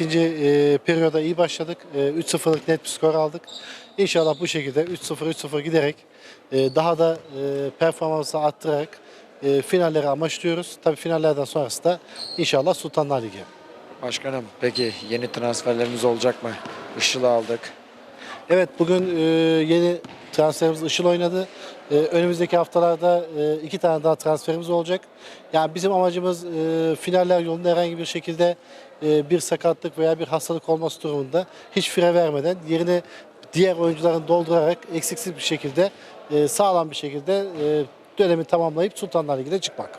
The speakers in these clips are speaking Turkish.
ikinci e, periyoda iyi başladık. E, 3-0'lık net bir skor aldık. İnşallah bu şekilde 3-0-3-0 giderek e, daha da e, performansı arttırarak e, finalleri amaçlıyoruz. Tabii finallerden sonrası da inşallah Sultanlar Ligi. Başkanım peki yeni transferlerimiz olacak mı? Işıl'ı aldık. Evet bugün e, yeni transferimiz Işıl oynadı. E, önümüzdeki haftalarda e, iki tane daha transferimiz olacak. Yani bizim amacımız e, finaller yolunda herhangi bir şekilde e, bir sakatlık veya bir hastalık olması durumunda hiç fire vermeden yerine diğer oyuncuların doldurarak eksiksiz bir şekilde e, sağlam bir şekilde e, dönemi tamamlayıp Sultanlar Ligi'ne çıkmak.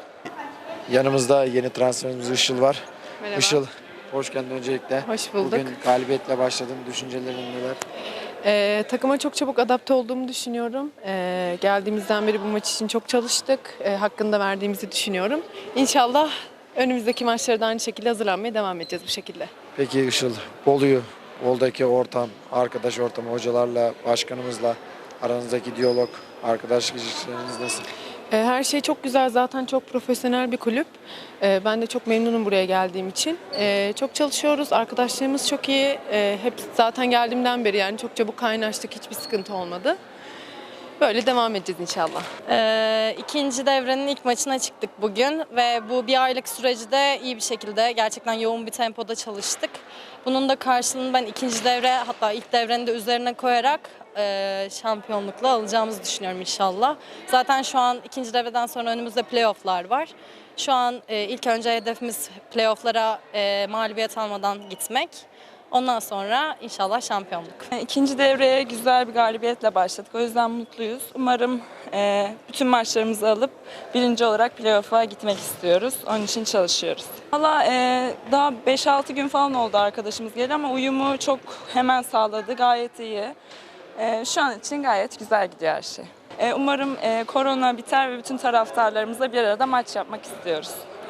Yanımızda yeni transferimiz Işıl var. Merhaba. Işıl hoş geldin öncelikle. Hoş bulduk. Bugün galibiyetle başladın. Düşüncelerin neler? Ee, takıma çok çabuk adapte olduğumu düşünüyorum. Ee, geldiğimizden beri bu maç için çok çalıştık. Ee, hakkında verdiğimizi düşünüyorum. İnşallah önümüzdeki maçlara da aynı şekilde hazırlanmaya devam edeceğiz bu şekilde. Peki Işıl, Bolu'yu, Bol'daki ortam, arkadaş ortamı, hocalarla, başkanımızla aranızdaki diyalog, arkadaşlık ilişkileriniz nasıl? Ee, her şey çok güzel. Zaten çok profesyonel bir kulüp. Ee, ben de çok memnunum buraya geldiğim için. Ee, çok çalışıyoruz. Arkadaşlarımız çok iyi. Hep zaten geldiğimden beri yani çok çabuk kaynaştık. Hiçbir sıkıntı olmadı. Böyle devam edeceğiz inşallah. Ee, ikinci devrenin ilk maçına çıktık bugün ve bu bir aylık süreci de iyi bir şekilde gerçekten yoğun bir tempoda çalıştık. Bunun da karşılığını ben ikinci devre hatta ilk devrenin de üzerine koyarak e, şampiyonlukla alacağımızı düşünüyorum inşallah. Zaten şu an ikinci devreden sonra önümüzde playofflar var. Şu an e, ilk önce hedefimiz playofflara e, mağlubiyet almadan gitmek. Ondan sonra inşallah şampiyonluk. İkinci devreye güzel bir galibiyetle başladık. O yüzden mutluyuz. Umarım e, bütün maçlarımızı alıp birinci olarak playoff'a gitmek istiyoruz. Onun için çalışıyoruz. Valla e, daha 5-6 gün falan oldu arkadaşımız geldi ama uyumu çok hemen sağladı. Gayet iyi. E, şu an için gayet güzel gidiyor her şey. E, umarım e, korona biter ve bütün taraftarlarımızla bir arada maç yapmak istiyoruz.